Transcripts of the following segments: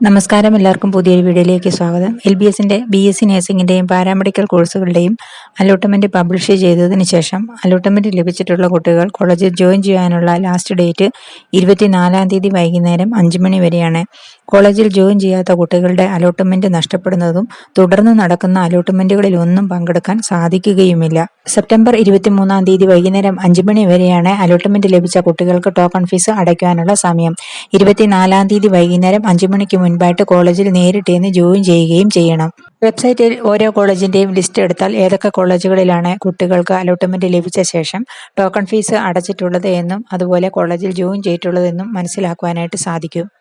നമസ്കാരം. എല്ലാവർക്കും പുതിയൊരു വീഡിയോയിലേക്ക് സ്വാഗതം. എൽ ബി എസിന്റെ ബി എസ് സി നഴ്സിംഗിന്റെയും പാരാമെഡിക്കൽ കോഴ്സുകളുടെയും അലോട്ട്മെന്റ് പബ്ലിഷ് ചെയ്തതിന് ശേഷം അലോട്ട്മെന്റ് ലഭിച്ചിട്ടുള്ള കുട്ടികൾ കോളേജിൽ ജോയിൻ ചെയ്യാനുള്ള ലാസ്റ്റ് ഡേറ്റ് ഇരുപത്തിനാലാം തീയതി വൈകുന്നേരം അഞ്ച് മണി വരെയാണ്. കോളേജിൽ ജോയിൻ ചെയ്യാത്ത കുട്ടികളുടെ അലോട്ട്മെന്റ് നഷ്ടപ്പെടുന്നതും തുടർന്ന് നടക്കുന്ന അലോട്ട്മെന്റുകളിൽ ഒന്നും പങ്കെടുക്കാൻ സാധിക്കുകയുമില്ല. സെപ്റ്റംബർ ഇരുപത്തിമൂന്നാം തീയതി വൈകുന്നേരം അഞ്ചു മണി വരെയാണ് അലോട്ട്മെന്റ് ലഭിച്ച കുട്ടികൾക്ക് ടോക്കൺ ഫീസ് അടയ്ക്കാനുള്ള സമയം. ഇരുപത്തിനാലാം തീയതി വൈകുന്നേരം അഞ്ചു മണിക്ക് മുൻപായിട്ട് കോളേജിൽ നേരിട്ട് ചെന്ന് ജോയിൻ ചെയ്യുകയും ചെയ്യണം. വെബ്സൈറ്റിൽ ഓരോ കോളേജിന്റെയും ലിസ്റ്റ് എടുത്താൽ ഏതൊക്കെ കോളേജുകളിലാണ് കുട്ടികൾക്ക് അലോട്ട്മെന്റ് ലഭിച്ച ശേഷം ടോക്കൺ ഫീസ് അടച്ചിട്ടുള്ളത് എന്നും അതുപോലെ കോളേജിൽ ജോയിൻ ചെയ്തിട്ടുള്ളതെന്നും മനസ്സിലാക്കുവാനായിട്ട് സാധിക്കും.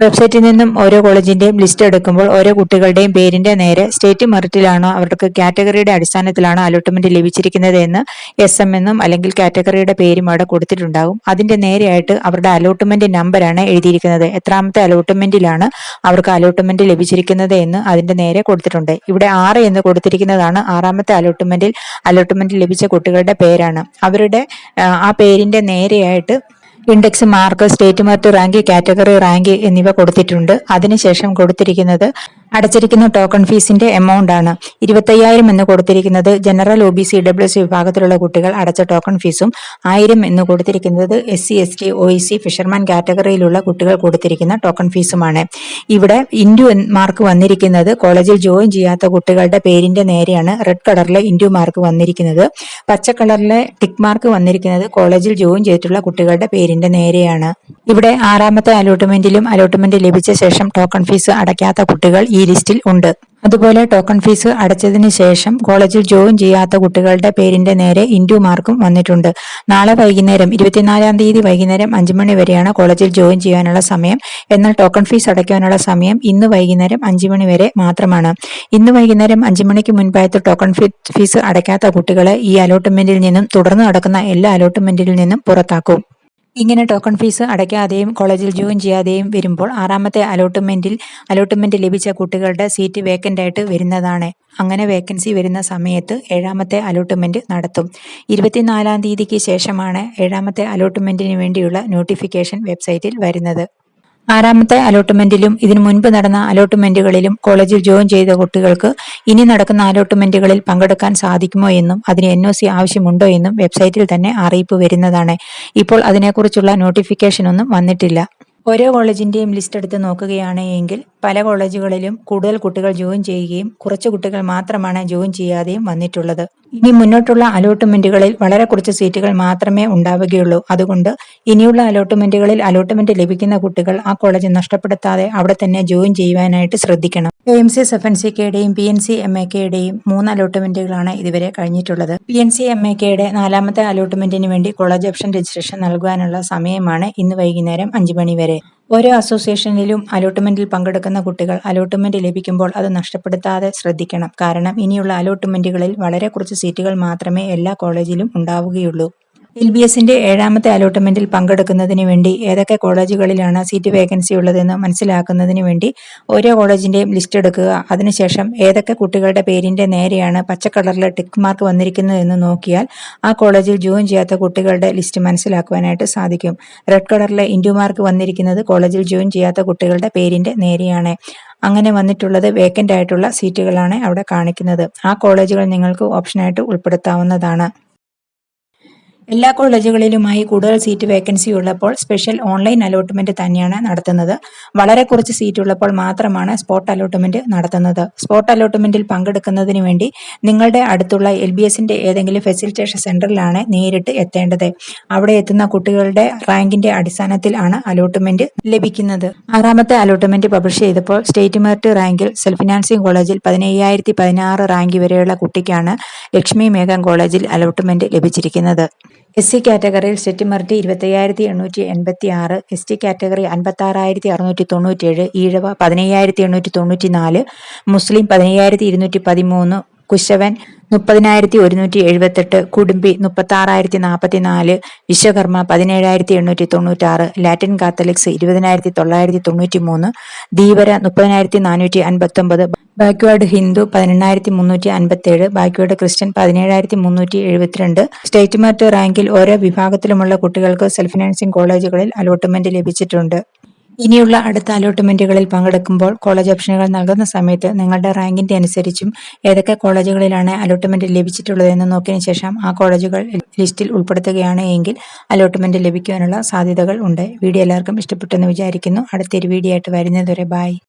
വെബ്സൈറ്റിൽ നിന്നും ഓരോ കോളേജിന്റെയും ലിസ്റ്റ് എടുക്കുമ്പോൾ ഓരോ കുട്ടികളുടെയും പേരിന്റെ നേരെ സ്റ്റേറ്റ് മെറിറ്റിലാണോ അവർക്ക് കാറ്റഗറിയുടെ അടിസ്ഥാനത്തിലാണോ അലോട്ട്മെന്റ് ലഭിച്ചിരിക്കുന്നത് എന്ന് എസ് എം എന്നും അല്ലെങ്കിൽ കാറ്റഗറിയുടെ പേരും അവിടെ കൊടുത്തിട്ടുണ്ടാകും. അതിന്റെ നേരെയായിട്ട് അവരുടെ അലോട്ട്മെന്റ് നമ്പറാണ് എഴുതിയിരിക്കുന്നത്. എത്രാമത്തെ അലോട്ട്മെന്റിലാണ് അവർക്ക് അലോട്ട്മെന്റ് ലഭിച്ചിരിക്കുന്നത് എന്ന് അതിന്റെ നേരെ കൊടുത്തിട്ടുണ്ട്. ഇവിടെ ആറ് എന്ന് കൊടുത്തിരിക്കുന്നതാണ് ആറാമത്തെ അലോട്ട്മെന്റിൽ അലോട്ട്മെന്റ് ലഭിച്ച കുട്ടികളുടെ പേരാണ്. അവരുടെ ആ പേരിന്റെ നേരെയായിട്ട് index mark state mark rank category rank എന്നിവ കൊടുത്തിട്ടുണ്ട്. അതിനുശേഷം കൊടുത്തിരിക്കുന്നത് അടച്ചിരിക്കുന്ന ടോക്കൺ ഫീസിന്റെ എമൗണ്ട് ആണ്. ഇരുപത്തയ്യായിരം എന്ന് കൊടുത്തിരിക്കുന്നത് general O B C W C വിഭാഗത്തിലുള്ള കുട്ടികൾ അടച്ച ടോക്കൺ ഫീസും ആയിരം എന്ന് കൊടുത്തിരിക്കുന്നത് S C S T O C fisherman കാറ്റഗറിയിലുള്ള കുട്ടികൾ കൊടുത്തിരിക്കുന്ന ടോക്കൺ ഫീസുമാണ് ഇവിടെ ഇൻഡു മാർക്ക് വന്നിരിക്കുന്നത് കോളേജിൽ ജോയിൻ ചെയ്യാത്ത കുട്ടികളുടെ പേരിന്റെ നേരെയാണ് റെഡ് കളറിലെ ഇൻഡു മാർക്ക് വന്നിരിക്കുന്നത്. പച്ച കളറിലെ ടിക്ക് മാർക്ക് വന്നിരിക്കുന്നത് കോളേജിൽ ജോയിൻ ചെയ്തിട്ടുള്ള കുട്ടികളുടെ പേരിന്റെ നേരെയാണ്. ഇവിടെ ആറാമത്തെ അലോട്ട്മെന്റിലും അലോട്ട്മെന്റ് ലഭിച്ച ശേഷം ടോക്കൺ ഫീസ് അടയ്ക്കാത്ത കുട്ടികൾ ലിസ്റ്റിൽ ഉണ്ട്. അതുപോലെ ടോക്കൺ ഫീസ് അടച്ചതിന് ശേഷം കോളേജിൽ ജോയിൻ ചെയ്യാത്ത കുട്ടികളുടെ പേരിന്റെ നേരെ ഇൻഡു മാർക്കും വന്നിട്ടുണ്ട്. നാളെ വൈകുന്നേരം ഇരുപത്തിനാലാം തീയതി വൈകുന്നേരം അഞ്ചു മണി വരെയാണ് കോളേജിൽ ജോയിൻ ചെയ്യാനുള്ള സമയം. എന്നാൽ ടോക്കൺ ഫീസ് അടയ്ക്കാനുള്ള സമയം ഇന്ന് വൈകുന്നേരം അഞ്ചു മണി വരെ മാത്രമാണ്. ഇന്ന് വൈകുന്നേരം അഞ്ചു മണിക്ക് മുൻപായത്ത് ടോക്കൺ ഫീസ് അടയ്ക്കാത്ത കുട്ടികളെ ഈ അലോട്ട്മെന്റിൽ നിന്നും തുടർന്ന് നടക്കുന്ന എല്ലാ അലോട്ട്മെന്റിൽ നിന്നും പുറത്താക്കും. ഇങ്ങനെ ടോക്കൺ ഫീസ് അടയ്ക്കാതെയും കോളേജിൽ ജോയിൻ ചെയ്യാതെയും വരുമ്പോൾ ആറാമത്തെ അലോട്ട്മെന്റിൽ അലോട്ട്മെന്റ് ലഭിച്ച കുട്ടികളുടെ സീറ്റ് വേക്കന്റ് ആയിട്ട് വരുന്നതാണ്. അങ്ങനെ വേക്കൻസി വരുന്ന സമയത്ത് ഏഴാമത്തെ അലോട്ട്മെന്റ് നടത്തും. ഇരുപത്തിനാലാം തീയതിക്ക് ശേഷമാണ് ഏഴാമത്തെ അലോട്ട്മെന്റിന് വേണ്ടിയുള്ള നോട്ടിഫിക്കേഷൻ വെബ്സൈറ്റിൽ വരുന്നത്. ആറാമത്തെ അലോട്ട്മെന്റിലും ഇതിനു മുൻപ് നടന്ന അലോട്ട്മെന്റുകളിലും കോളേജിൽ ജോയിൻ ചെയ്ത കുട്ടികൾക്ക് ഇനി നടക്കുന്ന അലോട്ട്മെന്റുകളിൽ പങ്കെടുക്കാൻ സാധിക്കുമോ എന്നും അതിന് എൻ ഒ സി ആവശ്യമുണ്ടോ എന്നും വെബ്സൈറ്റിൽ തന്നെ അറിയിപ്പ് വരുന്നതാണ്. ഇപ്പോൾ അതിനെക്കുറിച്ചുള്ള നോട്ടിഫിക്കേഷൻ ഒന്നും വന്നിട്ടില്ല. ഓരോ കോളേജിന്റെയും ലിസ്റ്റ് എടുത്ത് നോക്കുകയാണെങ്കിൽ പല കോളേജുകളിലും കൂടുതൽ കുട്ടികൾ ജോയിൻ ചെയ്യുകയും കുറച്ച് കുട്ടികൾ മാത്രമാണ് ജോയിൻ ചെയ്യാതെയും വന്നിട്ടുള്ളത്. ഇനി മുന്നോട്ടുള്ള അലോട്ട്മെന്റുകളിൽ വളരെ കുറച്ച് സീറ്റുകൾ മാത്രമേ ഉണ്ടാവുകയുള്ളൂ. അതുകൊണ്ട് ഇനിയുള്ള അലോട്ട്മെന്റുകളിൽ അലോട്ട്മെന്റ് ലഭിക്കുന്ന കുട്ടികൾ ആ കോളേജ് നഷ്ടപ്പെടുത്താതെ അവിടെ തന്നെ ജോയിൻ ചെയ്യുവാനായിട്ട് ശ്രദ്ധിക്കണം. A M C F N C കെയുടെയും P N C M A കെയുടെയും മൂന്ന് അലോട്ട്മെന്റുകളാണ് ഇതുവരെ കഴിഞ്ഞിട്ടുള്ളത്. P N C M A കെയുടെ നാലാമത്തെ അലോട്ട്മെന്റിന് വേണ്ടി കോളേജ് ഓപ്ഷൻ രജിസ്ട്രേഷൻ നൽകുവാനുള്ള സമയമാണ് ഇന്ന് വൈകുന്നേരം അഞ്ചു മണി വരെ. ഓരോ അസോസിയേഷനിലും അലോട്ട്മെന്റിൽ പങ്കെടുക്കുന്ന കുട്ടികൾ അലോട്ട്മെന്റ് ലഭിക്കുമ്പോൾ അത് നഷ്ടപ്പെടുത്താതെ ശ്രദ്ധിക്കണം. കാരണം ഇനിയുള്ള അലോട്ട്മെന്റുകളിൽ വളരെ കുറച്ച് സീറ്റുകൾ മാത്രമേ എല്ലാ കോളേജിലും ഉണ്ടാവുകയുള്ളൂ. എൽ ബി എസിന്റെ ഏഴാമത്തെ അലോട്ട്മെന്റിൽ പങ്കെടുക്കുന്നതിന് വേണ്ടി ഏതൊക്കെ കോളേജുകളിലാണ് സീറ്റ് വേക്കൻസി ഉള്ളതെന്ന് മനസ്സിലാക്കുന്നതിന് വേണ്ടി ഓരോ കോളേജിന്റെയും ലിസ്റ്റ് എടുക്കുക. അതിനുശേഷം ഏതൊക്കെ കുട്ടികളുടെ പേരിന്റെ നേരെയാണ് പച്ച കളറിൽ ടിക്ക് മാർക്ക് വന്നിരിക്കുന്നതെന്ന് നോക്കിയാൽ ആ കോളേജിൽ ജോയിൻ ചെയ്യാത്ത കുട്ടികളുടെ ലിസ്റ്റ് മനസ്സിലാക്കുവാനായിട്ട് സാധിക്കും. റെഡ് കളറിലെ ഇൻഡു മാർക്ക് വന്നിരിക്കുന്നത് കോളേജിൽ ജോയിൻ ചെയ്യാത്ത കുട്ടികളുടെ പേരിന്റെ നേരെയാണ്. അങ്ങനെ വന്നിട്ടുള്ളത് വേക്കന്റ് ആയിട്ടുള്ള സീറ്റുകളാണ് അവിടെ കാണിക്കുന്നത്. ആ കോളേജുകൾ നിങ്ങൾക്ക് ഓപ്ഷനായിട്ട് ഉൾപ്പെടുത്താവുന്നതാണ്. എല്ലാ കോളേജുകളിലുമായി കൂടുതൽ സീറ്റ് വേക്കൻസി ഉള്ളപ്പോൾ സ്പെഷ്യൽ ഓൺലൈൻ അലോട്ട്മെന്റ് തന്നെയാണ് നടത്തുന്നത്. വളരെ കുറച്ച് സീറ്റ് ഉള്ളപ്പോൾ മാത്രമാണ് സ്പോട്ട് അലോട്ട്മെന്റ് നടത്തുന്നത്. സ്പോട്ട് അലോട്ട്മെന്റിൽ പങ്കെടുക്കുന്നതിന് വേണ്ടി നിങ്ങളുടെ അടുത്തുള്ള എൽ ബി എസിന്റെ ഏതെങ്കിലും ഫെസിലിറ്റേഷൻ സെന്ററിലാണ് നേരിട്ട് എത്തേണ്ടത്. അവിടെ എത്തുന്ന കുട്ടികളുടെ റാങ്കിന്റെ അടിസ്ഥാനത്തിൽ ആണ് അലോട്ട്മെന്റ് ലഭിക്കുന്നത്. ആറാമത്തെ അലോട്ട്മെന്റ് പബ്ലിഷ് ചെയ്തപ്പോൾ സ്റ്റേറ്റ് മെറിറ്റ് റാങ്കിൽ സെൽഫ് ഫിനാൻസിംഗ് കോളേജിൽ പതിനയ്യായിരത്തി പതിനാറ് റാങ്ക് വരെയുള്ള കുട്ടിക്കാണ് ലക്ഷ്മി മേഘം കോളേജിൽ അലോട്ട്മെന്റ് ലഭിച്ചിരിക്കുന്നത്. എസ് സി കാറ്റഗറിയിൽ മെറിറ്റ് ഇരുപത്തയ്യായിരത്തി എണ്ണൂറ്റി എൺപത്തി ആറ് എസ് ടി കാറ്റഗറി അൻപത്താറായിരത്തി അറുന്നൂറ്റി തൊണ്ണൂറ്റേഴ് ഈഴവ പതിനയ്യായിരത്തി എണ്ണൂറ്റി തൊണ്ണൂറ്റി നാല് മുസ്ലിം പതിനയ്യായിരത്തി ഇരുന്നൂറ്റി പതിമൂന്ന് കുശവൻ മുപ്പതിനായിരത്തി ഒരുന്നൂറ്റി എഴുപത്തെട്ട് കുടുംബി മുപ്പത്താറായിരത്തി നാൽപ്പത്തി നാല് വിശ്വകർമ്മ പതിനേഴായിരത്തി എണ്ണൂറ്റി തൊണ്ണൂറ്റാറ് ലാറ്റിൻ കാത്തലിക്സ് ഇരുപതിനായിരത്തി തൊള്ളായിരത്തി തൊണ്ണൂറ്റി മൂന്ന് ധീവര മുപ്പതിനായിരത്തി നാനൂറ്റി അൻപത്തൊമ്പത് ബാക്ക്വേർഡ് ഹിന്ദു പതിനെണ്ണായിരത്തി മുന്നൂറ്റി അൻപത്തേഴ് ബാക്ക്വേർഡ് ക്രിസ്ത്യൻ പതിനേഴായിരത്തി മുന്നൂറ്റി എഴുപത്തിരണ്ട് സ്റ്റേറ്റ് മെറിറ്റ് റാങ്കിൽ ഓരോ വിഭാഗത്തിലുമുള്ള കുട്ടികൾക്ക് സെൽഫ് ഫിനാൻസിംഗ് കോളേജുകളിൽ അലോട്ട്മെന്റ് ലഭിച്ചിട്ടുണ്ട്. ഇനിയുള്ള അടുത്ത അലോട്ട്മെന്റുകളിൽ പങ്കെടുക്കുമ്പോൾ കോളേജ് ഓപ്ഷനുകൾ നൽകുന്ന സമയത്ത് നിങ്ങളുടെ റാങ്കിന്റെ അനുസരിച്ചും ഏതൊക്കെ കോളേജുകളിലാണ് അലോട്ട്മെന്റ് ലഭിച്ചിട്ടുള്ളതെന്ന് നോക്കിയതിനു ശേഷം ആ കോളേജുകൾ ലിസ്റ്റിൽ ഉൾപ്പെടുത്തുകയാണ് എങ്കിൽ അലോട്ട്മെന്റ് ലഭിക്കുവാനുള്ള സാധ്യതകൾ ഉണ്ട്. വീഡിയോ എല്ലാവർക്കും ഇഷ്ടപ്പെട്ടെന്ന് വിചാരിക്കുന്നു. അടുത്തൊരു വീഡിയോ ആയിട്ട് വരുന്നതുവരെ ബൈ.